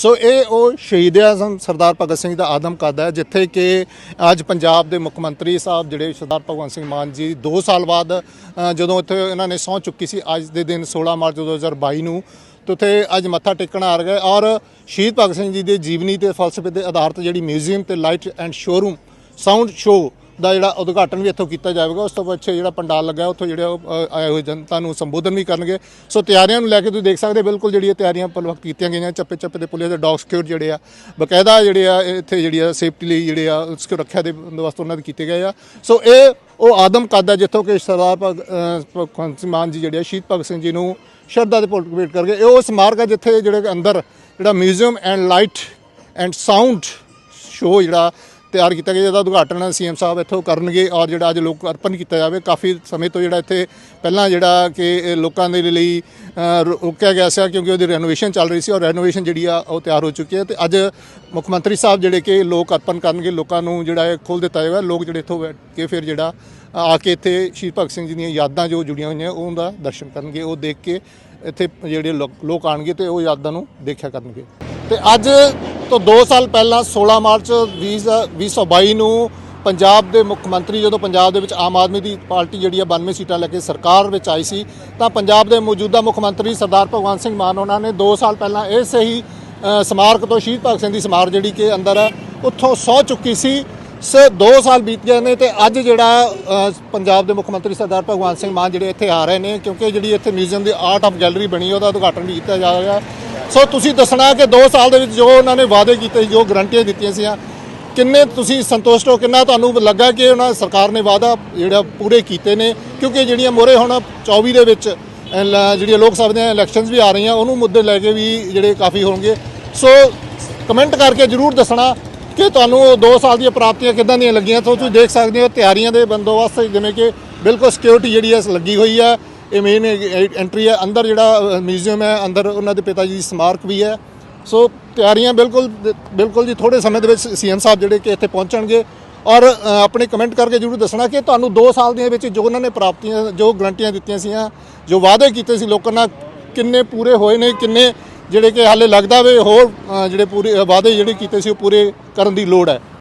ਸੋ ਇਹ ਉਹ ਸ਼ਹੀਦ ਆਜ਼ਮ ਸਰਦਾਰ ਭਗਤ ਸਿੰਘ ਦਾ ਆਦਮ ਕਦ ਹੈ, ਜਿੱਥੇ ਕਿ ਅੱਜ ਪੰਜਾਬ ਦੇ ਮੁੱਖ ਮੰਤਰੀ ਸਾਹਿਬ ਜਿਹੜੇ ਸਰਦਾਰ ਭਗਵੰਤ ਸਿੰਘ ਮਾਨ ਜੀ 2 ਸਾਲ ਬਾਅਦ ਜਦੋਂ ਇੱਥੇ ਇਹਨਾਂ ਨੇ ਸਹੁੰ ਚੁੱਕੀ ਸੀ, ਅੱਜ ਦੇ ਦਿਨ 16 ਮਾਰਚ 2022 ਨੂੰ, ਤੇ ਉੱਥੇ ਅੱਜ ਮੱਥਾ ਟੇਕਣ ਆ ਗਏ ਔਰ ਸ਼ਹੀਦ ਭਗਤ ਸਿੰਘ ਜੀ ਦੇ ਜੀਵਨੀ ਤੇ ਫਲਸਫੇ ਦੇ ਆਧਾਰ ਜਿਹੜੀ ਮਿਊਜ਼ੀਅਮ ਤੇ light and showroom sound show ਦਾ ਜਿਹੜਾ ਉਦਘਾਟਨ ਵੀ ਇੱਥੋਂ ਕੀਤਾ ਜਾਵੇਗਾ ਉਸ ਤੋਂ ਪਿੱਛੇ ਜਿਹੜਾ ਪੰਡਾਲ ਲੱਗਾ ਉੱਥੋਂ ਜਿਹੜੇ ਉਹ, ਆਏ ਹੋਏ ਜਨਤਾ ਨੂੰ ਸੰਬੋਧਨ ਵੀ ਕਰਨਗੇ। ਸੋ ਤਿਆਰੀਆਂ ਨੂੰ ਲੈ ਕੇ ਤੁਸੀਂ ਦੇਖ ਸਕਦੇ ਬਿਲਕੁਲ ਜਿਹੜੀ ਇਹ ਤਿਆਰੀਆਂ ਪਲਵਕ ਕੀਤੀਆਂ ਗਈਆਂ ਚੱਪੇ ਚੱਪੇ ਦੇ ਪੁਲਿਸ ਦੇ ਡੌਗ ਸਿਕਿਉਰ ਜਿਹੜੇ ਆ ਬਕਾਇਦਾ ਜਿਹੜੇ ਆ ਇੱਥੇ ਜਿਹੜੀ ਆ ਸੇਫਟੀ ਲਈ ਜਿਹੜੇ ਆ ਉਸ ਰੱਖਿਆ ਦੇ ਬੰਦੋਬਸਤ ਉਹਨਾਂ ਦੇ ਕੀਤੇ ਗਏ ਆ। ਸੋ ਇਹ ਉਹ ਆਦਮ ਕਦ ਹੈ ਜਿੱਥੋਂ ਕਿ ਸਰਦਾਰ ਭਗ- ਭਗਵੰਤ ਸਿੰਘ ਮਾਨ ਜੀ ਜਿਹੜੇ ਆ ਸ਼ਹੀਦ ਭਗਤ ਸਿੰਘ ਜੀ ਨੂੰ ਸ਼ਰਧਾ ਦੇ ਭੁੱਲ ਭੇਟ ਕਰਕੇ ਇਹ ਉਹ ਸਮਾਰਕ ਹੈ ਜਿੱਥੇ ਜਿਹੜੇ ਅੰਦਰ ਜਿਹੜਾ museum and light and sound show ਜਿਹੜਾ ਤਿਆਰ ਕੀਤਾ ਗਿਆ, ਜਿਹਦਾ ਉਦਘਾਟਨ ਸੀਐਮ ਸਾਹਿਬ ਇੱਥੋਂ ਕਰਨਗੇ ਔਰ ਜਿਹੜਾ ਅੱਜ ਲੋਕ ਅਰਪਣ ਕੀਤਾ ਜਾਵੇ। ਕਾਫੀ ਸਮੇਂ ਤੋਂ ਜਿਹੜਾ ਇੱਥੇ ਪਹਿਲਾਂ ਜਿਹੜਾ ਕਿ ਲੋਕਾਂ ਦੇ ਲਈ ਰੋ- ਰੋਕਿਆ ਗਿਆ ਸੀ ਕਿਉਂਕਿ ਉਹਦੀ ਰੈਨੋਵੇਸ਼ਨ ਚੱਲ ਰਹੀ ਸੀ ਔਰ ਰੈਨੋਵੇਸ਼ਨ ਜਿਹੜੀ ਆ ਉਹ ਤਿਆਰ ਹੋ ਚੁੱਕੀ ਹੈ ਤੇ ਅੱਜ ਮੁੱਖ ਮੰਤਰੀ ਸਾਹਿਬ ਜਿਹੜੇ ਕਿ ਲੋਕ ਅਰਪਣ ਕਰਨਗੇ, ਲੋਕਾਂ ਨੂੰ ਜਿਹੜਾ ਇਹ ਖੋਲ ਦਿੱਤਾ ਜਾਵੇਗਾ ਲੋਕ ਜਿਹੜੇ ਇੱਥੋਂ ਬੈਠ ਕੇ ਫਿਰ ਜਿਹੜਾ ਆ ਕੇ ਇੱਥੇ ਸ਼ਹੀਦ ਭਗਤ ਸਿੰਘ ਜੀ ਦੀਆਂ ਯਾਦਾਂ ਜੋ ਜੁੜੀਆਂ ਹੋਈਆਂ ਉਹਦਾ ਦਰਸ਼ਨ ਕਰਨਗੇ, ਉਹ ਦੇਖ ਕੇ ਇੱਥੇ ਜਿਹੜੇ ਲੋਕ- ਲੋਕ ਆਣਗੇ ਤੇ ਉਹ ਯਾਦਾਂ ਨੂੰ ਦੇਖਿਆ ਕਰਨਗੇ। ਤੇ ਅੱਜ ਤੋਂ 2 ਸਾਲ ਪਹਿਲਾਂ 16 ਮਾਰਚ 20 2022 ਨੂੰ ਪੰਜਾਬ ਦੇ ਮੁੱਖ ਮੰਤਰੀ, ਜਦੋਂ ਪੰਜਾਬ ਦੇ ਵਿੱਚ ਆਮ ਆਦਮੀ ਦੀ ਪਾਰਟੀ ਜਿਹੜੀ ਆ 92 ਸੀਟਾਂ ਲੈ ਕੇ ਸਰਕਾਰ ਵਿੱਚ ਆਈ ਸੀ, ਤਾਂ ਪੰਜਾਬ ਦੇ ਮੌਜੂਦਾ ਮੁੱਖ ਮੰਤਰੀ ਸਰਦਾਰ ਭਗਵੰਤ ਸਿੰਘ ਮਾਨ ਉਹਨਾਂ ਨੇ 2 ਸਾਲ ਪਹਿਲਾਂ ਇਸੇ ਹੀ ਸਮਾਰਕ ਤੋਂ ਸ਼ਹੀਦ ਭਗਤ ਸਿੰਘ ਦੀ ਸਮਾਰ ਜਿਹੜੀ ਕਿ ਅੰਦਰ ਹੈ ਉੱਥੋਂ ਸੌ ਚੁੱਕੀ ਸੀ। ਸੇ 2 ਸਾਲ ਬੀਤ ਗਏ ਨੇ ਤੇ ਅੱਜ ਜਿਹੜਾ ਪੰਜਾਬ ਦੇ ਮੁੱਖ ਮੰਤਰੀ ਸਰਦਾਰ ਭਗਵੰਤ ਸਿੰਘ ਮਾਨ ਜਿਹੜੇ ਇੱਥੇ ਆ ਰਹੇ ਨੇ, ਕਿਉਂਕਿ ਜਿਹੜੀ ਇੱਥੇ ਮਿਊਜ਼ੀਅਮ ਦੀ ਆਰਟ ਆਫ ਗੈਲਰੀ ਬਣੀ ਉਹਦਾ ਉਦਘਾਟਨ ਵੀ ਕੀਤਾ ਜਾ ਰਿਹਾ। ਸੋ ਤੁਸੀਂ ਦੱਸਣਾ ਕਿ 2 ਸਾਲ ਦੇ ਵਿੱਚ ਜੋ ਉਹਨਾਂ ਨੇ ਵਾਅਦੇ ਕੀਤੇ ਸੀ, ਜੋ ਗਰੰਟੀਆਂ ਦਿੱਤੀਆਂ ਸੀ ਕਿੰਨੇ ਤੁਸੀਂ ਸੰਤੁਸ਼ਟ ਹੋ, ਕਿੰਨਾ ਤੁਹਾਨੂੰ ਲੱਗਾ ਕਿ ਉਹਨਾਂ ਸਰਕਾਰ ਨੇ ਵਾਅਦਾ ਜਿਹੜਾ ਪੂਰੇ ਕੀਤੇ ਨੇ? ਕਿਉਂਕਿ ਜਿਹੜੀਆਂ ਮੋਰੇ ਹੁਣ 24 ਦੇ ਵਿੱਚ ਜਿਹੜੀਆਂ ਲੋਕ ਸਭਾ ਦੀਆਂ ਇਲੈਕਸ਼ਨਸ ਵੀ ਆ ਰਹੀਆਂ, ਉਹਨੂੰ ਮੁੱਦੇ ਲੈ ਕੇ ਵੀ ਜਿਹੜੇ ਕਾਫੀ ਹੋਣਗੇ। ਸੋ ਕਮੈਂਟ ਕਰਕੇ ਜਰੂਰ ਦੱਸਣਾ ਕਿ ਤੁਹਾਨੂੰ 2 ਸਾਲ ਦੀਆਂ ਪ੍ਰਾਪਤੀਆਂ ਕਿੱਦਾਂ ਦੀਆਂ ਲੱਗੀਆਂ? ਸੋ ਤੁਸੀਂ ਦੇਖ ਸਕਦੇ ਹੋ ਤਿਆਰੀਆਂ ਦੇ ਬੰਦੋਬਸਤ ਜਿਵੇਂ ਕਿ ਬਿਲਕੁਲ ਸਿਕਿਉਰਿਟੀ ਜਿਹੜੀ ਹੈ ਲੱਗੀ ਹੋਈ ਹੈ। ਇਹ ਮੇਨ ਐਂਟਰੀ ਹੈ। ਅੰਦਰ ਜਿਹੜਾ ਮਿਊਜ਼ੀਅਮ ਹੈ, ਅੰਦਰ ਉਹਨਾਂ ਦੇ ਪਿਤਾ ਜੀ ਦੀ ਸਮਾਰਕ ਵੀ ਹੈ। ਸੋ ਤਿਆਰੀਆਂ ਬਿਲਕੁਲ ਬਿਲਕੁਲ ਜੀ ਥੋੜੇ ਸਮੇਂ ਦੇ ਵਿੱਚ ਸੀਐਮ ਸਾਹਿਬ ਜਿਹੜੇ ਕਿ ਇੱਥੇ ਪਹੁੰਚਣਗੇ। ਔਰ ਆਪਣੇ ਕਮੈਂਟ ਕਰਕੇ ਜਰੂਰ ਦੱਸਣਾ ਕਿ ਤੁਹਾਨੂੰ 2 ਸਾਲ ਦੇ ਵਿੱਚ ਜੋ ਉਹਨਾਂ ਨੇ ਪ੍ਰਾਪਤੀਆਂ, ਜੋ ਗਰੰਟੀਆਂ ਦਿੱਤੀਆਂ ਸੀਆਂ, ਜੋ ਵਾਅਦੇ ਕੀਤੇ ਸੀ ਲੋਕਾਂ ਨਾਲ, ਕਿੰਨੇ ਪੂਰੇ ਹੋਏ ਨੇ, ਕਿੰਨੇ ਜਿਹੜੇ ਕਿ ਹਾਲੇ ਲੱਗਦਾ ਵੇ ਹੋਰ ਅ, ਜਿਹੜੇ ਪੂਰੇ ਵਾਅਦੇ ਜਿਹੜੇ ਕੀਤੇ ਸੀ ਉਹ ਪੂਰੇ ਕਰਨ ਦੀ ਲੋੜ ਹੈ।